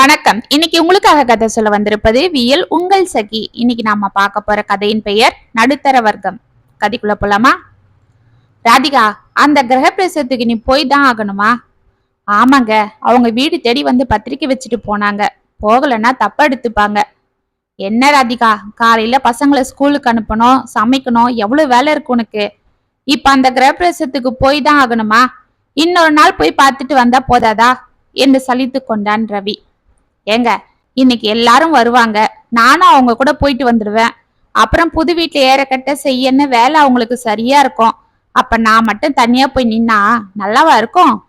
வணக்கம். இன்னைக்கு உங்களுக்காக கதை சொல்ல வந்திருப்பது வியல் உங்கள் சகி. இன்னைக்கு நாம பார்க்க போற கதையின் பெயர் நடுத்தர வர்க்கம். கதைக்குள்ள போலாமா? ராதிகா அந்த கிரகப்பிரவேசத்துக்கு நீ போய் தான் ஆகணுமா? ஆமாங்க. அவங்க வீடு தேடி வந்து பத்திரிக்கை வச்சுட்டு போனாங்க. போகலைன்னா தப்பா எடுத்துப்பாங்க. என்ன ராதிகா காலையில பசங்களை ஸ்கூலுக்கு அனுப்பணும் சமைக்கணும் எவ்வளவு வேலை இருக்கு உனக்கு? இப்ப அந்த கிரகப்பிரவேசத்துக்கு போய் தான் ஆகணுமா? இன்னொரு நாள் போய் பார்த்துட்டு வந்தா போதாதா? என்று சலித்து கொண்டான் ரவி. ஏங்க இன்னைக்கு எல்லாரும் வருவாங்க. நானும் அவங்க கூட போயிட்டு வந்துடுவேன் அப்புறம் புது வீட்டுல ஏறக்கட்ட செய்யன்னு வேலை அவங்களுக்கு சரியா இருக்கும். அப்ப நான் மட்டும் தனியா போய் நின்னா நல்லாவா இருக்கும்?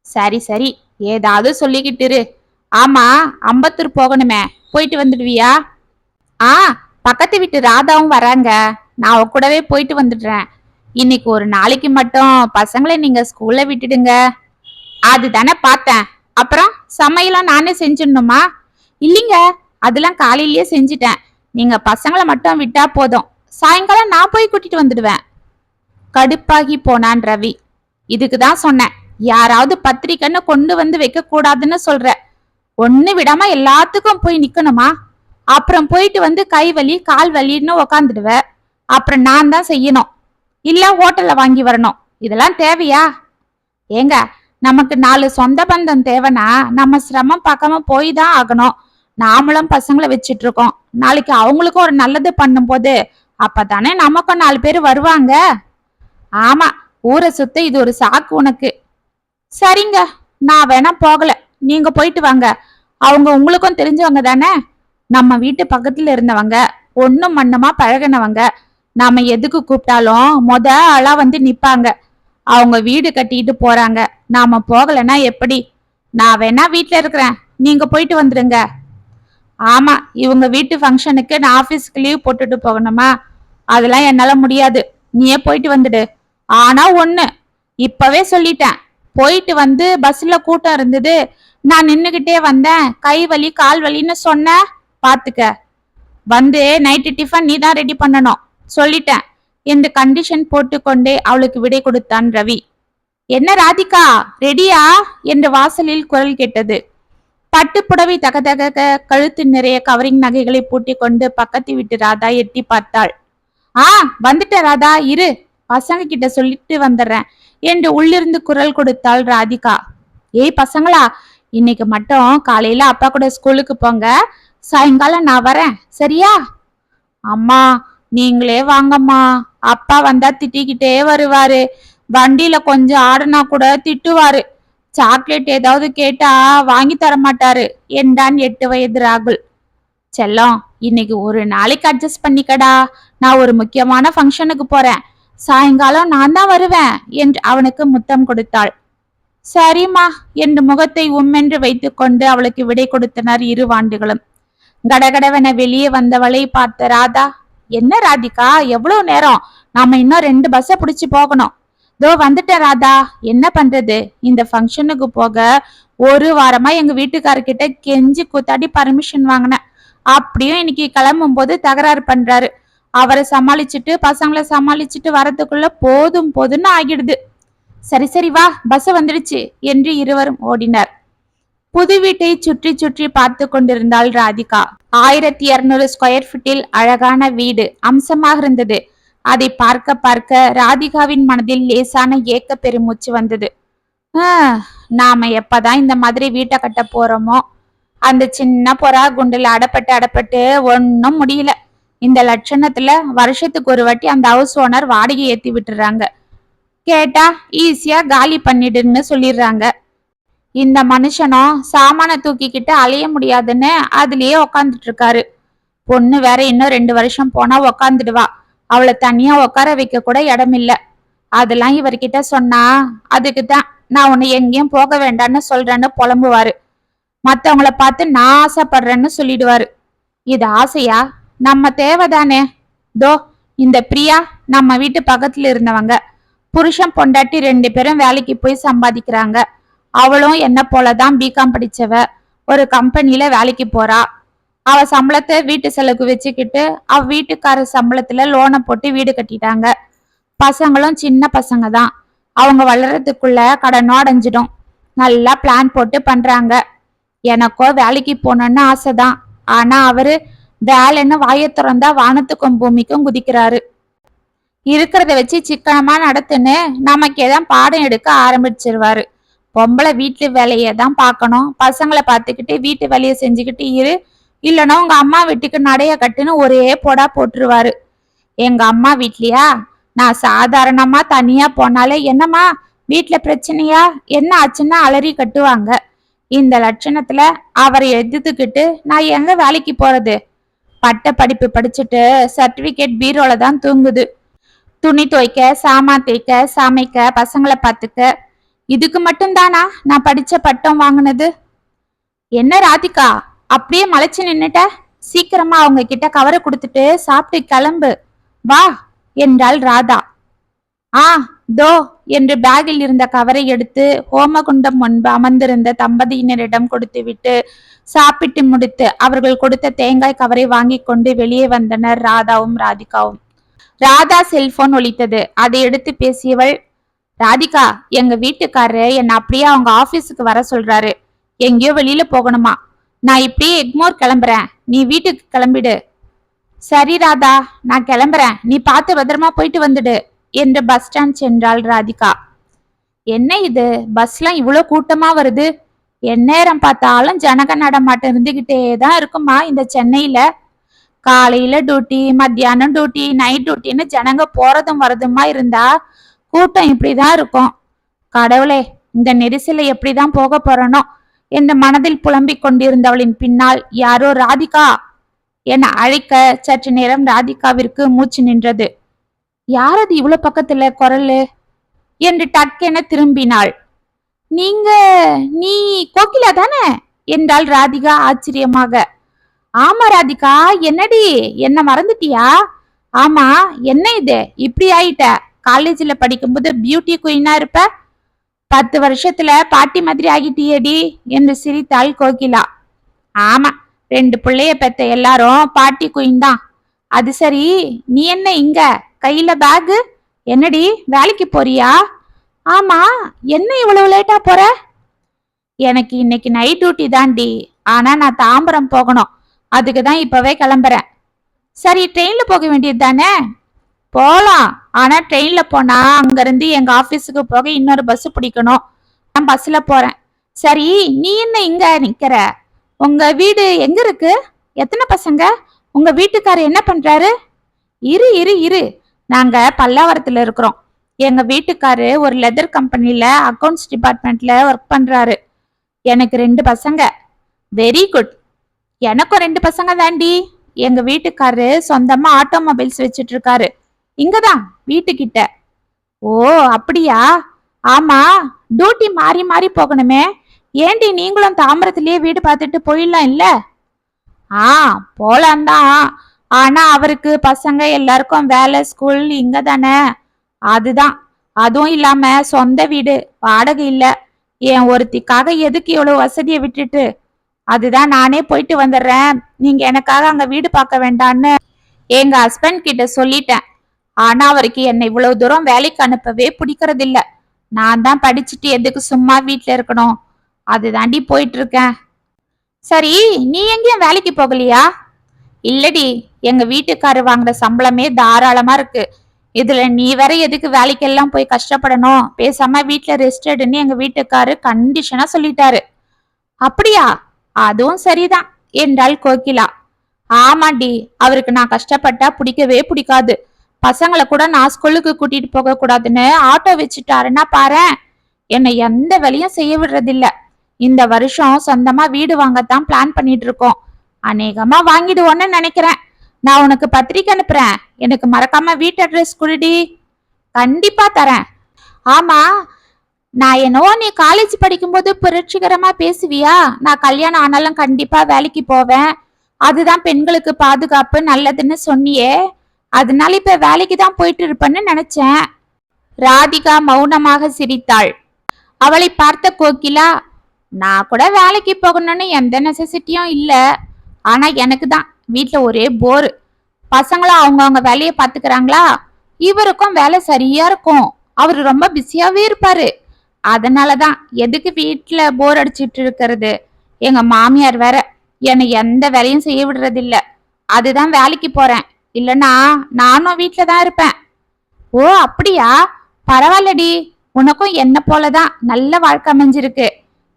சரி சரி. ஏதாவது சொல்லிக்கிட்டு இரு. ஆமா அம்பத்தூர் போகணுமே. போயிட்டு வந்துடுவியா? ஆ பக்கத்து வீட்டு ராதாவும் வராங்க. நான் அவ கூடவே போயிட்டு வந்துடுறேன். இன்னைக்கு ஒரு நாளைக்கு மட்டும் பசங்களை நீங்க ஸ்கூல்ல விட்டுடுங்க. அதுதானே பார்த்தேன். அப்புறம்? சமையலாம் நானே செஞ்சிடணுமா? இல்லைங்க அதெல்லாம் காலையிலேயே செஞ்சிட்டேன். நீங்க பசங்களை மட்டும் விட்டா போதும். சாயங்காலம் நான் போய் கூட்டிட்டு வந்துடுவேன். கடுப்பாகி போனான் ரவி. இதுக்கு தான் சொன்னேன். யாராவது பத்திரிக்கைன்னு கொண்டு வந்து வைக்க கூடாதுன்னு சொல்ற. ஒண்ணு விடாம எல்லாத்துக்கும் போய் நிக்கணுமா? அப்புறம் போயிட்டு வந்து கை வலி கால் வலின்னு உக்காந்துடுவ. அப்புறம் நான் தான் செய்யணும். இல்ல ஹோட்டல்ல வாங்கி வரணும். இதெல்லாம் தேவையா? ஏங்க நமக்கு நாலு சொந்த பந்தம் தேவைன்னா நம்ம சிரமம் பார்க்காம போய் தான் ஆகணும். நாமளும் பசங்களை வச்சிட்டு இருக்கோம் நாளைக்கு அவங்களுக்கும் ஒரு நல்லது பண்ணும்போது அப்பதானே நமக்கும் நாலு பேர் வருவாங்க. ஆமா ஊரை சுத்த இது ஒரு சாக்கு உனக்கு. சரிங்க நான் வேணா போகல. நீங்க போயிட்டு வாங்க. அவங்க உங்களுக்கும் தெரிஞ்சவங்க தானே? நம்ம வீட்டு பக்கத்துல இருந்தவங்க ஒன்னும் மண்ணுமா பழகினவங்க. நாம எதுக்கு கூப்பிட்டாலும் மொத ஆளா வந்து நிப்பாங்க. அவங்க வீடு கட்டிட்டு போறாங்க. நாம போகலைன்னா எப்படி? நான் வேணா வீட்டில் இருக்கிறேன். நீங்க போயிட்டு வந்துடுங்க ஆமா இவங்க வீட்டு ஃபங்க்ஷனுக்கு நான் ஆபீஸ்க்கு லீவ் போட்டுட்டு போகணுமா? அதெல்லாம் என்னால முடியாது. நீயே போயிட்டு வந்துடு. ஆனா ஒண்ணு இப்பவே சொல்லிட்டேன். போயிட்டு வந்து பஸ்ல கூட்டம் இருந்தது. நான் நின்னுகிட்டே வந்தேன். கை வலி கால் வலின்னு சொன்ன பாத்துக்க. வந்து நைட்டு டிஃபன் நீ தான் ரெடி பண்ணணும். சொல்லிட்டேன். என்று கண்டிஷன் போட்டுக்கொண்டே அவளுக்கு விடை கொடுத்தான் ரவி. என்ன ராதிகா ரெடியா என்று வாசலில் குரல் கேட்டது. பட்டு புடவை தகதக கழுத்து நிறைய கவரிங் நகைகளை பூட்டி கொண்டு பக்கத்து வீட்டு ராதா எட்டி பார்த்தாள். ஆ வந்துட்ட ராதா இரு. பசங்க கிட்ட சொல்லிட்டு வந்துடுறேன் என்று உள்ளிருந்து குரல் கொடுத்தாள் ராதிகா. ஏய் பசங்களா இன்னைக்கு மட்டும் காலையில அப்பா கூட ஸ்கூலுக்கு போங்க. சாயங்காலம் நான் வரேன். சரியா? அம்மா நீங்களே வாங்கம்மா. அப்பா வந்தா திட்டிக்கிட்டே வருவாரு. வண்டியில கொஞ்சம் ஆடுனா கூட திட்டுவாரு. சாக்லேட் ஏதாவது கேட்டா வாங்கி தர மாட்டாரு. என்றான் எட்டு வயது ராகுல். செல்லம் இன்னைக்கு ஒரு நாளைக்கு அட்ஜஸ்ட் பண்ணிக்கடா. நான் ஒரு முக்கியமான ஃபங்க்ஷனுக்கு போறேன். சாயங்காலம் நான் தான் வருவேன் என்று அவனுக்கு முத்தம் கொடுத்தாள். சரிம்மா என்று முகத்தை உம்மென்று வைத்துக்கொண்டு அவளுக்கு விடை கொடுத்தனர் இரு வாண்டுகளும். கடகடவென வெளியே வந்தவளை பார்த்த ராதா என்ன ராதிகா? எவ்வளவு நேரம்? நாம இன்னும் ரெண்டு பஸ்ஸை பிடிச்சி போகணும். தோ வந்துட்டேன் ராதா. என்ன பண்றது? இந்த ஃபங்க்ஷனுக்கு போக ஒரு வாரமா எங்க வீட்டுக்காரர்கிட்ட கெஞ்சி கூத்தாடி பர்மிஷன் வாங்கினேன். அப்படியும் இன்னைக்கு கிளம்பும் போது தகராறு பண்றாரு. அவரை சமாளிச்சுட்டு பசங்களை சமாளிச்சுட்டு வரதுக்குள்ள போதும் போதும்னு ஆகிடுது. சரி சரி வா. பஸ் வந்துடுச்சு என்று இருவரும் ஓடினர். புது வீட்டை சுற்றி சுற்றி பார்த்து கொண்டிருந்தாள் ராதிகா. ஆயிரத்தி இருநூறு ஸ்கொயர் ஃபீட்டில் அழகான வீடு அம்சமாக இருந்தது. அதை பார்க்க பார்க்க ராதிகாவின் மனதில் லேசான ஏக்க பெருமூச்சு வந்தது. ஆ, நாம எப்பதான் இந்த மாதிரி வீட்டை கட்ட போறோமோ? அந்த சின்ன புறா குண்டில் அடப்பட்டு அடப்பட்டு ஒன்னும் முடியல. இந்த லட்சணத்துல வருஷத்துக்கு ஒரு வாட்டி அந்த ஹவுஸ் ஓனர் வாடகை ஏத்தி விட்டுறாங்க. கேட்டா ஈஸியா காலி பண்ணிடுன்னு சொல்லிடுறாங்க. இந்த மனுஷனும் சாமான தூக்கிக்கிட்டு அலைய முடியாதுன்னு அதுலயே உக்காந்துட்டு இருக்காரு பொண்ணு வேற இன்னும் ரெண்டு வருஷம் போனா உக்காந்துடுவா. அவளை தனியா உட்கார வைக்க கூட இடம் இல்ல. அதெல்லாம் இவர்கிட்ட சொன்னா அதுக்கு தான் நான் உன்னை எங்கேயும் போக வேண்டாம்னு சொல்றேன்னு புலம்புவாரு. மத்தவங்கள பார்த்து நான் ஆசைப்படுறேன்னு சொல்லிடுவாரு. இது ஆசையா? நம்ம தேவைதானே? தோ இந்த பிரியா நம்ம வீட்டு பக்கத்துல இருந்தவங்க. புருஷன் பொண்டாட்டி ரெண்டு பேரும் வேலைக்கு போய் சம்பாதிக்கிறாங்க. அவளும் என்ன போலதான் பிகாம் படிச்சவ. ஒரு கம்பெனில வேலைக்கு போறா. அவ சம்பளத்தை வீட்டு செலவுக்கு வச்சுக்கிட்டு அவ வீட்டுக்கார சம்பளத்துல லோனை போட்டு வீடு கட்டிட்டாங்க. பசங்களும் சின்ன பசங்க தான். அவங்க வளர்றதுக்குள்ள கடனோ அடைஞ்சிடும். நல்லா பிளான் போட்டு பண்றாங்க. எனக்கோ வேலைக்கு போகணும்னு ஆசைதான் ஆனா அவரு வேலைன்னு வாயை திறந்தா வானத்துக்கும் பூமிக்கும் குதிக்கிறாரு. இருக்கிறத வச்சு சிக்கனமா நடத்துன்னு நமக்கே தான் பாடம் எடுக்க ஆரம்பிச்சிருவாரு. பொம்பளை வீட்டு வேலையை தான் பார்க்கணும். பசங்களை பார்த்துக்கிட்டு வீட்டு வேலையை செஞ்சுக்கிட்டு இரு. இல்லைன்னா உங்க அம்மா வீட்டுக்கு நடைய கட்டுன்னு ஒரே போடா போட்டுருவாரு. எங்க அம்மா வீட்லயா? நான் சாதாரணமா தனியா போனாலே என்னம்மா? வீட்டுல பிரச்சனையா? என்ன ஆச்சுன்னா அலறி கட்டுவாங்க. இந்த லட்சணத்துல அவரை எதிர்த்துக்கிட்டு நான் எங்க வேலைக்கு போறது? பட்ட படிப்பு படிச்சுட்டு சர்டிபிகேட் பீரோல தான் தூங்குது. துணி துவைக்க சாமான் தேய்க்க சமைக்க பசங்களை பார்த்துக்க இதுக்கு மட்டும்தானா? நான் படிச்ச பட்டம் வாங்கினது. என்ன ராதிகா? அப்படியே மலைச்சு நின்னுட்ட? சீக்கிரமா அவங்க கிட்ட கவரை கொடுத்துட்டு சாப்பிட்டு கிளம்பு. வா என்றாள் ராதா. ஆ தோ என்று பேக்கில் இருந்த கவரை எடுத்து ஹோமகுண்டம் முன்பு அமர்ந்திருந்த தம்பதியினரிடம் கொடுத்துவிட்டு சாப்பிட்டு முடித்து அவர்கள் கொடுத்த தேங்காய் கவரை வாங்கி கொண்டு வெளியே வந்தனர் ராதாவும் ராதிகாவும். ராதா செல்போன் ஒலித்தது. அதை எடுத்து பேசியவள் ராதிகா எங்க வீட்டுக்காரரு என்னை அப்படியே அவங்க ஆபீஸுக்கு வர சொல்றாரு. எங்கேயோ வெளியில போகணுமா? நான் இப்படியே எக்மோர் கிளம்புறேன். நீ வீட்டுக்கு கிளம்பிடு. சரி ராதா நான் கிளம்புறேன். நீ பார்த்து பத்திரமா போயிட்டு வந்துடு என்று பஸ் ஸ்டாண்ட் சென்றாள் ராதிகா. என்ன இது? பஸ்லாம் இவ்வளோ கூட்டமா வருது? எந்நேரம் பார்த்தாலும் ஜனக நடமாட்டம் இருந்துகிட்டே தான் இருக்குமா இந்த சென்னையில? காலையில டியூட்டி மத்தியானம் டியூட்டி நைட் டியூட்டின்னு ஜனங்க போறதும் வரதுமா இருந்தா? கூட்டம் இப்படிதான் இருக்கும். கடவுளே இந்த நெரிசலை எப்படிதான் போக போறனோ என்று மனதில் புலம்பிக் கொண்டிருந்தவளின் பின்னால் யாரோ ராதிகா என அழைக்க சற்று நேரம் ராதிகாவிற்கு மூச்சு நின்றது. யாரது இவ்வளவு பக்கத்துல குரலு? என்று டக்கென திரும்பினாள். நீங்க நீ கோகிலா தானே? என்றாள் ராதிகா ஆச்சரியமாக. ஆமா ராதிகா என்னடி என்ன மறந்துட்டியா? ஆமா என்ன இது? இப்படி ஆயிட்ட? காலேஜில் படிக்கும்போது பியூட்டி குயினாக இருப்ப. பத்து வருஷத்துல பாட்டி மாதிரி ஆகிட்டியேடி என்று சிரித்தாள் கோகிலா. ஆமா ரெண்டு பிள்ளைய பெத்த எல்லாரும் பாட்டி குயின் தான். அது சரி நீ என்ன இங்க? கையில பேகு என்னடி வேலைக்கு போறியா? ஆமா என்ன இவ்வளவு லேட்டா போற? எனக்கு இன்னைக்கு நைட் டியூட்டி தான்டி. ஆனா நான் தாம்பரம் போகணும். அதுக்கு தான் இப்பவே கிளம்புறேன். சரி ட்ரெயின்ல போக வேண்டியது தானே? போலாம். ஆனா ட்ரெயின்ல போனா அங்கேருந்து எங்கள் எங்க ஆபீஸுக்கு போக இன்னொரு பஸ் பிடிக்கணும். நான் பஸ்ல போறேன். சரி நீ என்ன இங்க நிக்கிற? உங்க வீடு எங்க இருக்கு? எத்தனை பசங்க? உங்க வீட்டுக்காரர் என்ன பண்றாரு? இரு இரு இரு. நாங்க பல்லாவரத்துல இருக்கிறோம். எங்க வீட்டுக்காரு ஒரு லெதர் கம்பெனில அக்கவுண்ட்ஸ் டிபார்ட்மெண்ட்ல ஒர்க் பண்றாரு. எனக்கு ரெண்டு பசங்க. வெரி குட் எனக்கும் ரெண்டு பசங்க தாண்டி. எங்க வீட்டுக்காரரு சொந்தமா ஆட்டோமொபைல்ஸ் வச்சுட்டு இருக்காரு. இங்கதான் வீட்டுக்கிட்ட. ஓ அப்படியா? ஆமா டியூட்டி மாறி மாறி போகணுமே. ஏண்டி நீங்களும் தாம்பரத்திலேயே வீடு பார்த்துட்டு போயிடலாம் இல்ல? ஆ போலாம் தான் ஆனா அவருக்கு பசங்க எல்லாருக்கும் வேலை ஸ்கூல் இங்க தானே அதுதான். அதுவும் இல்லாம சொந்த வீடு வாடகை இல்ல. என் ஒருத்திக்காக எதுக்கு இவ்வளவு வசதியை விட்டுட்டு? அதுதான் நானே போயிட்டு வந்துடுறேன். நீங்க எனக்காக அங்க வீடு பார்க்க வேண்டான்னு எங்க ஹஸ்பண்ட் கிட்ட சொல்லிட்டேன். ஆனா அவருக்கு என்னை இவ்வளவு தூரம் வேலைக்கு அனுப்பவே பிடிக்கிறது இல்ல நான் தான் படிச்சுட்டு எதுக்கு சும்மா வீட்டுல இருக்கணும்? அதுதாண்டி போயிட்டு இருக்கேன் சரி நீ எங்கேயும் வேலைக்கு போகலையா? இல்லடி எங்க வீட்டுக்காரு வாங்குற சம்பளமே தாராளமா இருக்கு. இதுல நீ வேற எதுக்கு வேலைக்கெல்லாம் போய் கஷ்டப்படணும்? பேசாம வீட்டுல ரெஸ்ட் எடுன்னு எங்க வீட்டுக்காரு கண்டிஷனா சொல்லிட்டாரு. அப்படியா? அதுவும் சரிதான் என்றாள் கோகிலா. ஆமாண்டி அவருக்கு நான் கஷ்டப்பட்டா பிடிக்கவே பிடிக்காது. பசங்களை கூட நான் ஸ்கூலுக்கு கூட்டிட்டு போக கூடாதுன்னு ஆட்டோ வச்சுட்டாருன்னா பாரு என்னை எந்த வேலையும் செய்ய விடுறதில்ல. இந்த வருஷம் சொந்தமா வீடு வாங்கத்தான் பிளான் பண்ணிட்டு இருக்கோம். அநேகமா வாங்கிடுவோன்னு நினைக்கிறேன். நான் உனக்கு பத்திரிக்கை அனுப்புறேன். எனக்கு மறக்காம வீட்டு அட்ரஸ் குடுடி. கண்டிப்பா தரேன். ஆமா நான் என்னவோ நீ காலேஜ் படிக்கும்போது புரட்சிகரமா பேசுவியா? நான் கல்யாணம் ஆனாலும் கண்டிப்பா வேலைக்கு போவேன். அதுதான் பெண்களுக்கு பாதுகாப்பு நல்லதுன்னு சொன்னியே. அதனால இப்ப வேலைக்கு தான் போயிட்டு இருப்பேன்னு நினைச்சேன். ராதிகா மௌனமாக சிரித்தாள். அவளை பார்த்த கோகிலா நான் கூட வேலைக்கு போகணும்னு எந்த நெசசிட்டியும் இல்லை. ஆனா எனக்கு தான் வீட்டில் ஒரே போர் பசங்களும் அவங்கவுங்க வேலையை பார்த்துக்கிறாங்களா? இவருக்கும் வேலை சரியா இருக்கும். அவர் ரொம்ப பிஸியாவே இருப்பாரு. அதனாலதான் எதுக்கு வீட்டில் போர் அடிச்சிட்டு இருக்கிறது? எங்க மாமியார் வேற என்னை எந்த வேலையும் செய்ய விடுறதில்ல. அதுதான் வேலைக்கு போறேன். இல்லனா நானும் வீட்டில தான் இருப்பேன். ஓ அப்படியா? பரவாயில்லடி. உனக்கும் என்ன போலதான். நல்ல வாழ்க்கை அமைஞ்சிருக்கு.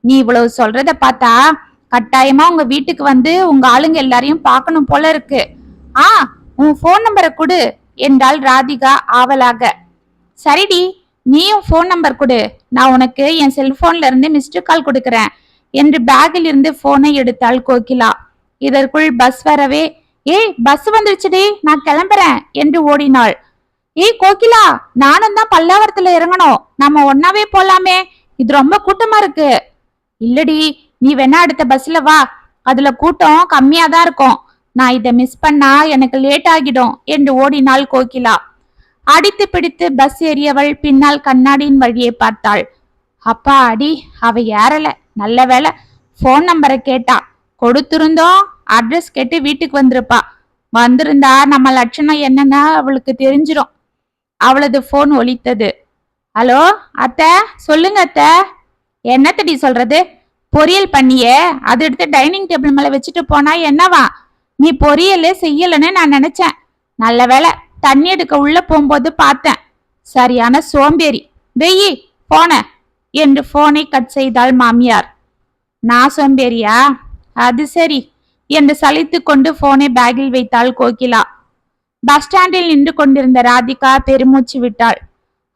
நீ இவ்வளவு சொல்றத பார்த்தா கட்டாயமா உங்க வீட்டுக்கு வந்து உங்க ஆளுங்க எல்லாரையும் பார்க்கணும் போல இருக்கு. ஆ உன் ஃபோன் நம்பரை கொடு. என்றாள் ராதிகா ஆவலாக. சரிடி நீயும் ஃபோன் நம்பர் கொடு. நான் உனக்கு என் செல்போன்ல இருந்து மிஸ்டு கால் கொடுக்கறேன். என்று பேக்கில் இருந்து போனை எடுத்தாள் கோகிலா. இதற்குள் பஸ் வரவே ஏய் பஸ் வந்துருச்சுடி நான் கிளம்புறேன் என்று ஓடினாள். ஏய் கோகிலா நானும் தான் பல்லாவரத்துல இறங்கணும். நம்ம ஒன்னாவே போலாமே. இது ரொம்ப கூட்டமா இருக்கு. இல்லடி நீ வேணா அடுத்த பஸ்ல வா. அதுல கூட்டம் கம்மியா தான் இருக்கும். நான் இதை மிஸ் பண்ணா எனக்கு லேட் ஆகிடும் என்று ஓடினாள் கோகிலா. அடித்து பிடித்து பஸ் ஏறியவள் பின்னால் கண்ணாடியின் வழியை பார்த்தாள். அப்பா அடி அவ ஏறல. நல்ல வேலை ஃபோன் நம்பரை கேட்டா. கொடுத்திருந்தோம். அட்ரஸ் கேட்டு வீட்டுக்கு வந்திருப்பா. வந்திருந்தா நம்ம லட்சணம் என்னன்னா அவளுக்கு தெரிஞ்சிடும் அவளது ஃபோன் ஒலித்தது. ஹலோ அத்தை சொல்லுங்க அத்தை. என்னத்தடி சொல்றது? பொரியல் பண்ணியே. அது எடுத்து டைனிங் டேபிள் மேல வச்சுட்டு போனா என்னவா? நீ பொரியலே செய்யலன்னு நான் நினைச்சேன். நல்ல வேளை தண்ணி எடுக்க உள்ள போகும்போது பார்த்தேன். சரியான சோம்பேறி. வெயி போன. என்று போனை கட் செய்தாள் மாமியார். நான் சோம்பேறியா? அது சரி. என்று சலித்து கொண்டு போனை பேக்கில் வைத்தாள் கோகிலா. பஸ் ஸ்டாண்டில் நின்று கொண்டிருந்த ராதிகா பெருமூச்சு விட்டாள்.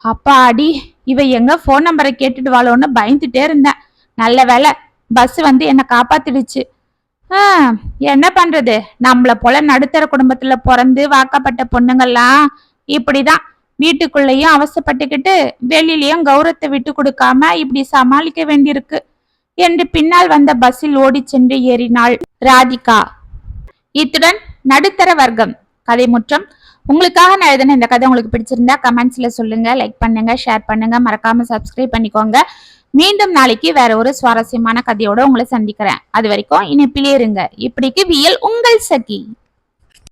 அப்பா அடி இவ எங்க ஃபோன் நம்பரை கேட்டுட்டு வாழோன்னு பயந்துட்டே இருந்தேன். நல்ல வேலை பஸ் வந்து என்னை காப்பாத்திடுச்சு. என்ன பண்றது? நம்மள போல நடுத்தர குடும்பத்துல பிறந்து வாக்கப்பட்ட பொண்ணுங்கள்லாம் இப்படிதான் வீட்டுக்குள்ளேயும் அவசப்பட்டுக்கிட்டு வெளியிலயும் கௌரவத்தை விட்டு கொடுக்காம இப்படி சமாளிக்க வேண்டியிருக்கு. என்று பின்னால் வந்த பஸ்ஸில் ஓடிச் சென்று ஏறினாள் ராதிகா. இத்துடன் நடுத்தர வர்க்கம் கதை முற்றம். உங்களுக்காக நான் எழுதின இந்த கதை உங்களுக்கு பிடிச்சிருந்தா கமெண்ட்ஸ்ல சொல்லுங்க லைக் பண்ணுங்க ஷேர் பண்ணுங்க. மறக்காம சப்ஸ்கிரைப் பண்ணிக்கோங்க. மீண்டும் நாளைக்கு வேற ஒரு சுவாரஸ்யமான கதையோட உங்களை சந்திக்கிறேன். அது வரைக்கும் இணைப்பிலே இருங்க. இப்படிக்கு வியல் உங்கள் சகி.